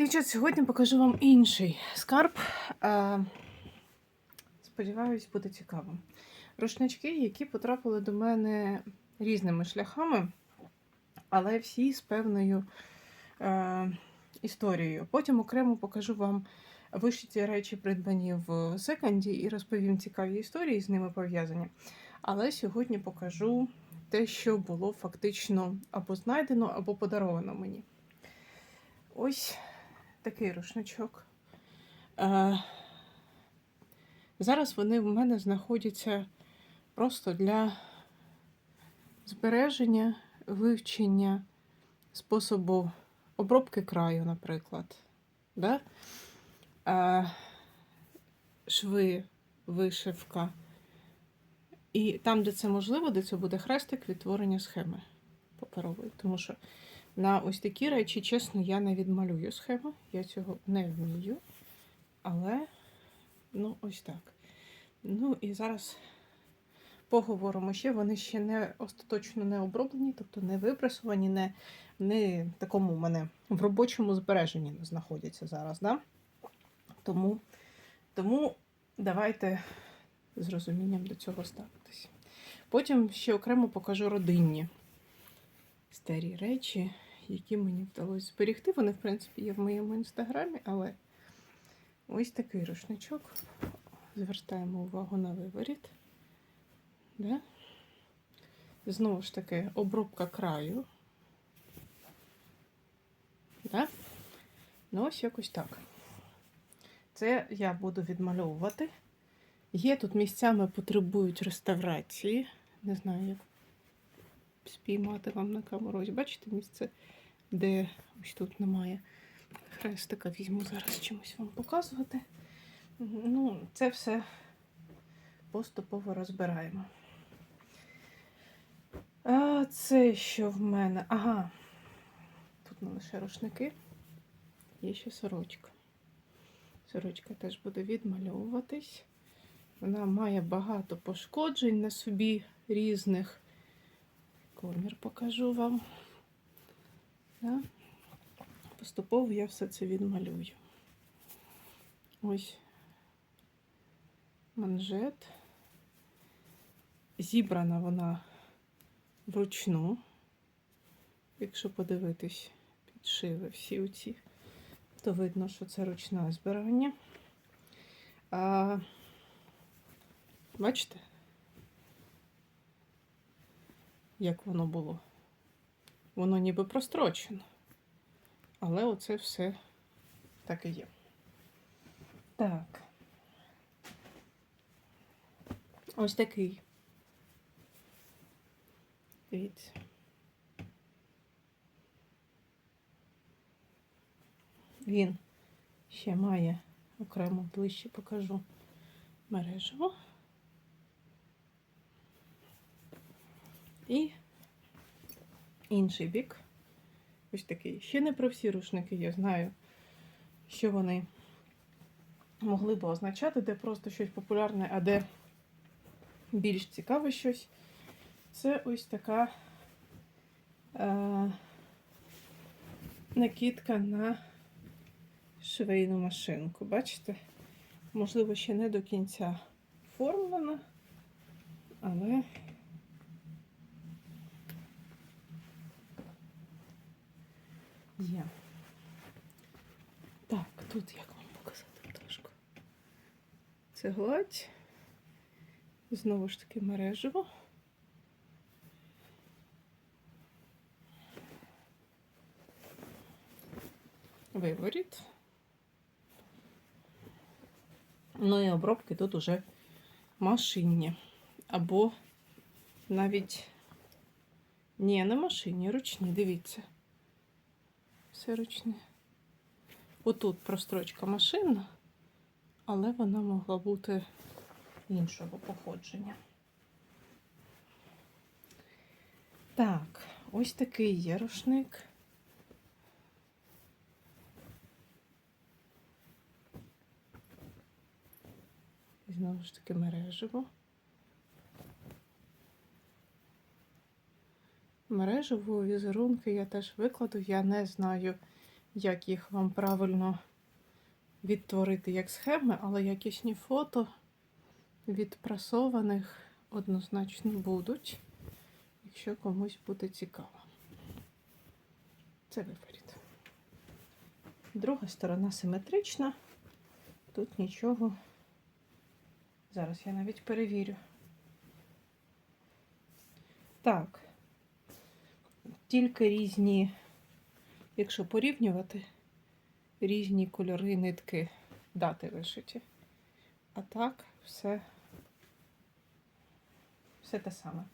Дівчат, сьогодні покажу вам інший скарб. Е, Сподіваюсь, буде цікаво. Рушнички, які потрапили до мене різними шляхами, але всі з певною е, історією. Потім окремо покажу вам вишиті речі, придбані в секонді, і розповім цікаві історії з ними пов'язані. Але сьогодні покажу те, що було фактично або знайдено, або подаровано мені. Ось такий рушничок. Е, зараз вони в мене знаходяться просто для збереження, вивчення способу обробки краю, наприклад. Да? Е, шви, вишивка. І там, де це можливо, де це буде хрестик, відтворення схеми паперової. Тому що на ось такі речі, чесно, я не відмалюю схему, я цього не вмію. Але, ну, ось так. Ну і зараз поговоримо ще. Вони ще не остаточно не оброблені, тобто не випресовані, не, не такому мене в робочому збереженні знаходяться зараз. Да? Тому, тому давайте з розумінням до цього ставитися. Потім ще окремо покажу родинні старі речі, які мені вдалося зберегти. Вони, в принципі, є в моєму інстаграмі, але ось такий рушничок. Звертаємо увагу на виворіт. Да? Знову ж таки, обробка краю. Да? Ну, ось якось так. Це я буду відмальовувати. Є тут місцями потребують реставрації. Не знаю, як спіймати вам на камеру. Ось бачите місце, де ось тут немає хрестика. Візьму зараз чимось вам показувати. Ну, це все поступово розбираємо. А це що в мене? Ага. Тут не лише рушники, є ще сорочка. Сорочка теж буде відмальовуватись. Вона має багато пошкоджень на собі різних. Комір покажу вам. Да? Поступово я все це відмалюю. Ось манжет. Зібрана вона вручну. Якщо подивитись підшиви всі оці, то видно, що це ручне збирання. А, Бачите? Як воно було? Воно ніби прострочено. Але оце все так і є. Так. Ось такий. Дивіться. Він ще має окремо ближче покажу мережево. І інший бік. Ось такий. Ще не про всі рушники я знаю, що вони могли б означати, де просто щось популярне, а де більш цікаве щось. Це ось така е, накидка на швейну машинку. Бачите? Можливо, ще не до кінця оформлена, але є. Так, тут як вам показати пташку? Це гладь. Знову ж таки мережево. Виворіт. Ну і обробки тут уже машинні. Або навіть ні, не машинні, ручні, дивіться. Все ручне. Отут прострочка машинна, але вона могла бути іншого походження. Так, ось такий є рушник. Знову ж таки мережево. Мережеву візерунки я теж викладу. Я не знаю, як їх вам правильно відтворити як схеми, але якісні фото відпрасованих однозначно будуть, якщо комусь буде цікаво. Це виворіт. Друга сторона симетрична. Тут нічого. Зараз я навіть перевірю. Так. Тільки різні, якщо порівнювати, різні кольори нитки дати вишиті. А так все, все те саме.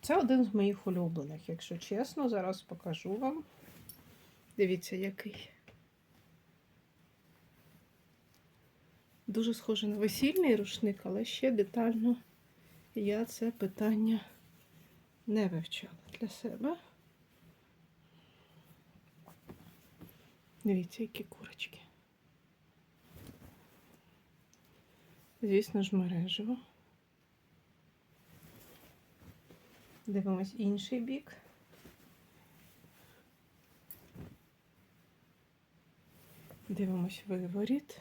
Це один з моїх улюблених, якщо чесно, зараз покажу вам. Дивіться, який. Дуже схожий на весільний рушник, але ще детально я це питання не вивчала для себе. Дивіться, які курочки. Звісно ж, мережево. Дивимось інший бік. Дивимось виворіт.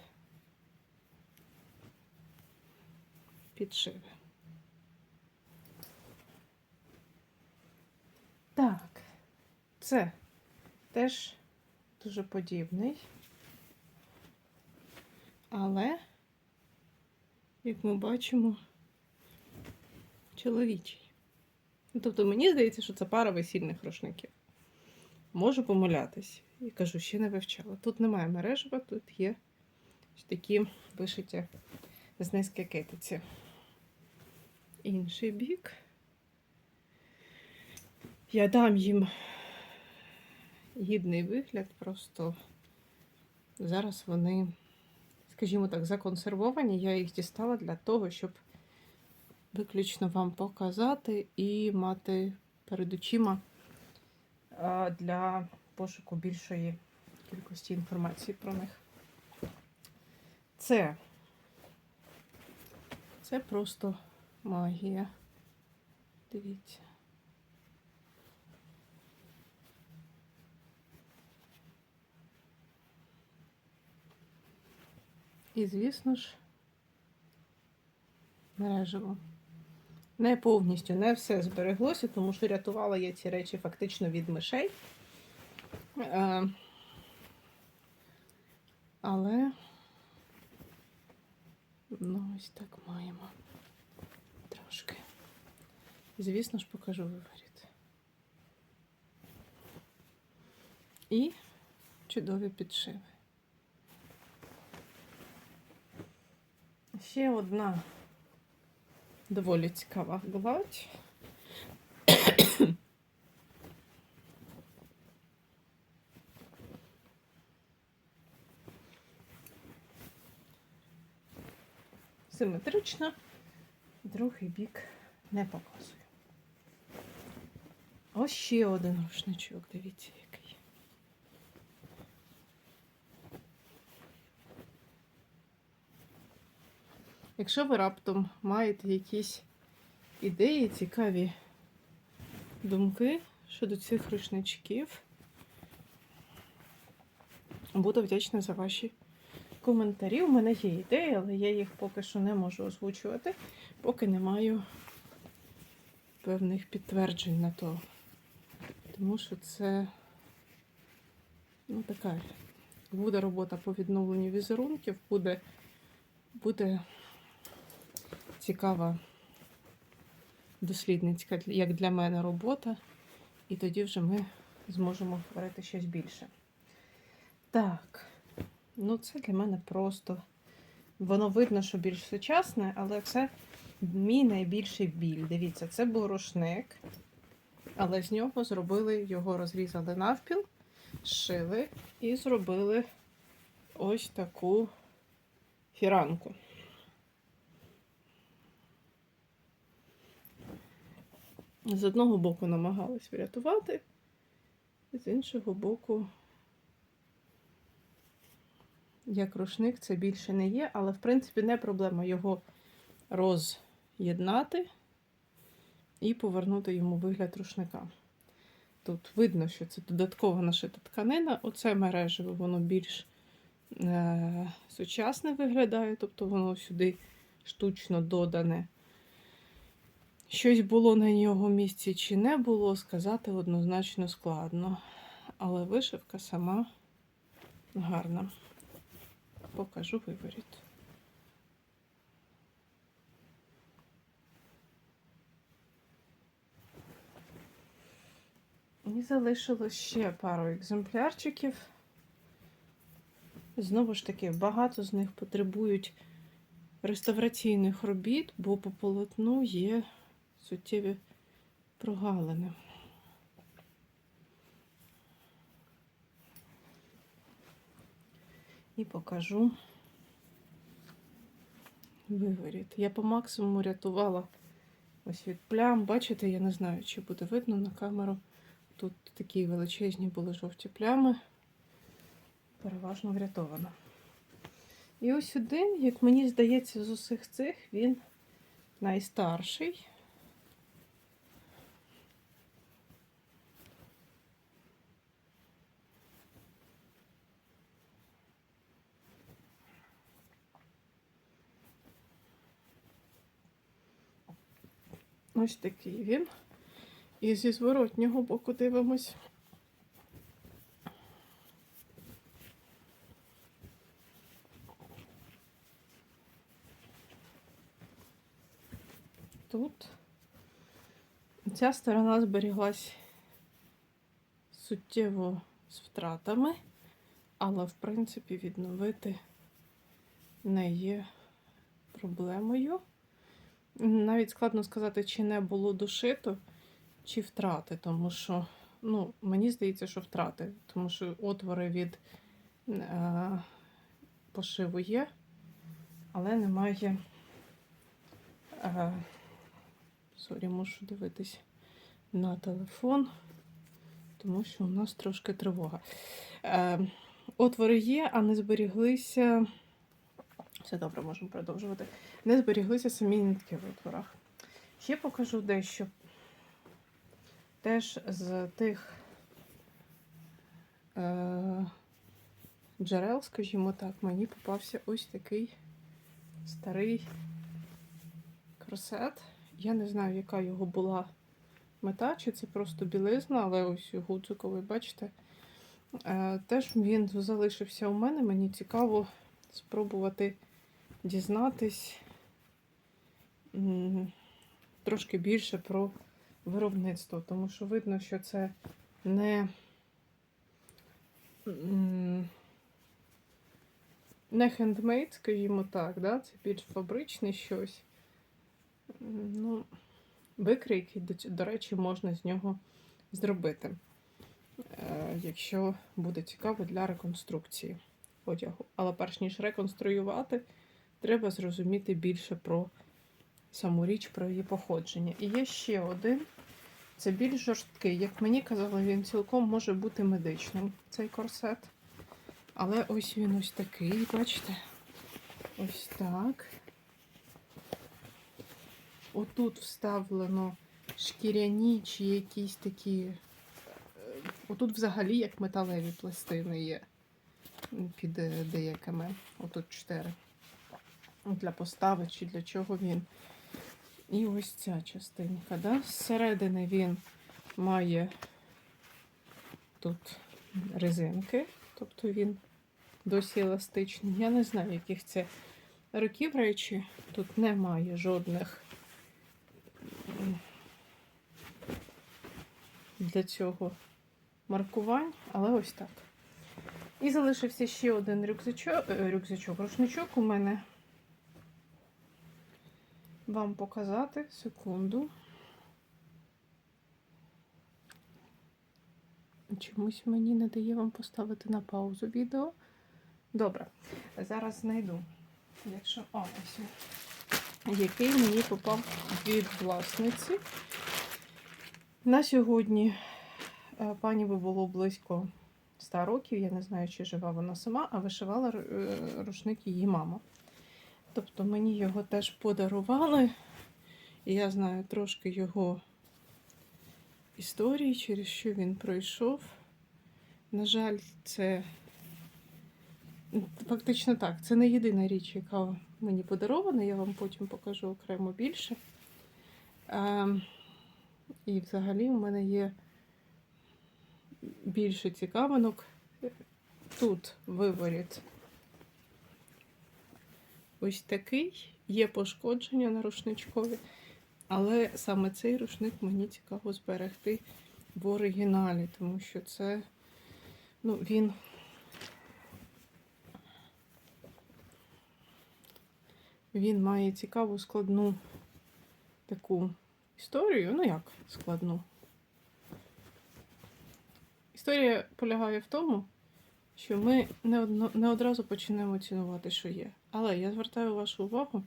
Підшиви. Так, це теж дуже подібний. Але, як ми бачимо, чоловічий. Ну, Тобто мені здається, що це пара весільних рушників. Можу помилятись. І кажу, ще не вивчала. Тут немає мережева, тут є такі вишиті з низки китиці. Інший бік. Я дам їм гідний вигляд, просто зараз вони, скажімо так, законсервовані. Я їх дістала для того, щоб виключно вам показати і мати перед очима для пошуку більшої кількості інформації про них. Це, це просто магія. Дивіться. І, звісно ж, мережево. Не повністю, не все збереглося, тому що рятувала я ці речі фактично від мишей. Е, але ну, ось так маємо трошки. Звісно ж, покажу виворіт. І чудові підшиви. Ще одна доволі цікава гладь. Симетрична, другий бік не показую. Ось ще один рушничок, дивіться який. Якщо ви раптом маєте якісь ідеї, цікаві думки щодо цих рушничків, буду вдячна за ваші коментарі. У мене є ідеї, але я їх поки що не можу озвучувати, поки не маю певних підтверджень на то. Тому що це ну, така буде робота по відновленню візерунків, буде, буде цікава дослідницька, як для мене, робота. І тоді вже ми зможемо говорити щось більше. Так, ну це для мене просто. Воно видно, що більш сучасне, але це мій найбільший біль. Дивіться, це був рушник, але з нього зробили, його розрізали навпіл, зшили і зробили ось таку фіранку. З одного боку намагались врятувати, з іншого боку, як рушник це більше не є, але в принципі не проблема його роз'єднати і повернути йому вигляд рушника. Тут видно, що це додатково нашита тканина. Оце мережево, воно більш е, сучасне виглядає, тобто воно сюди штучно додане. Щось було на нього місці чи не було, сказати однозначно складно. Але вишивка сама гарна. Покажу виворіт. І залишилось ще пару екземплярчиків. Знову ж таки, багато з них потребують реставраційних робіт, бо по полотну є суттєві прогалини. І покажу виворіт. Я по максимуму рятувала ось від плям. Бачите, я не знаю, чи буде видно на камеру. Тут такі величезні були жовті плями. Переважно врятовано. І ось один, як мені здається, з усіх цих він найстарший. Ось такий він. І зі зворотнього боку дивимось. Тут ця сторона зберіглась суттєво з втратами, але, в принципі, відновити не є проблемою. Навіть складно сказати, чи не було дошито, чи втрати, тому що, ну, мені здається, що втрати, тому що отвори від е, пошиву є, але немає. Е, Сорі, мушу дивитись на телефон, тому що у нас трошки тривога. Е, отвори є, а не зберіглися. Все добре, можемо продовжувати. Не зберіглися самі нитки в отворах. Ще покажу дещо. Теж з тих е, джерел, скажімо так, мені попався ось такий старий корсет. Я не знаю, яка його була мета, чи це просто білизна, але ось гудзиковий, бачите. Е, теж він залишився у мене. Мені цікаво спробувати дізнатись трошки більше про виробництво, тому що видно, що це не, не хендмейд, скажімо так, да? це більш фабричне щось. Ну, викрійки, до, до речі, можна з нього зробити, е, якщо буде цікаво для реконструкції одягу. Але перш ніж реконструювати, треба зрозуміти більше про саму річ, про її походження. І є ще один. Це більш жорсткий. Як мені казали, він цілком може бути медичним, цей корсет. Але ось він ось такий, бачите? Ось так. Отут вставлено шкіряні чи якісь такі. е, Отут взагалі як металеві пластини є під е, деякими. Отут чотири. Для постави чи для чого він. І ось ця частинка. Да? Зсередини він має тут резинки, тобто він досі еластичний. Я не знаю, яких це років речі. Тут немає жодних для цього маркувань, але ось так. І залишився ще один рюкзачок, е, рюкзачок, рушничок у мене. Вам показати секунду. Чомусь мені не дає вам поставити на паузу відео. Добре, зараз знайду. Якщо. О, ось. Який мені попав від власниці. На сьогодні е, пані би було близько 100 років. Я не знаю, чи жива вона сама, а вишивала е, рушник її мама. Тобто мені його теж подарували. І я знаю трошки його історії, через що він пройшов. На жаль, це фактично так. Це не єдина річ, яка мені подарована. Я вам потім покажу окремо більше. Ем, і взагалі у мене є більше цікавинок. Тут виворіт ось такий. Є пошкодження на рушничкові, але саме цей рушник мені цікаво зберегти в оригіналі, тому що це, ну, він. Він має цікаву складну таку історію. Ну як складну? Історія полягає в тому, що ми не, одно, не одразу почнемо цінувати, що є. Але я звертаю вашу увагу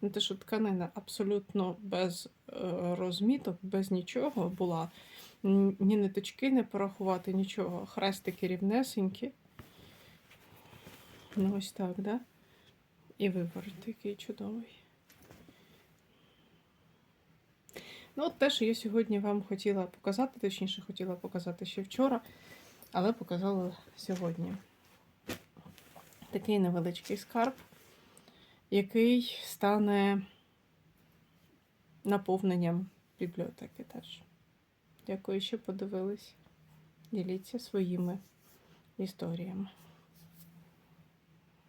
на те, що тканина абсолютно без е, розміток, без нічого була. Ні ниточки не порахувати, нічого. Хрестики рівнесенькі. Ну, ось так, да? І виворот такий чудовий. Ну, от те, що я сьогодні вам хотіла показати, точніше, хотіла показати ще вчора, але показала сьогодні. Такий невеличкий скарб, який стане наповненням бібліотеки теж. Дякую, що подивились. Діліться своїми історіями.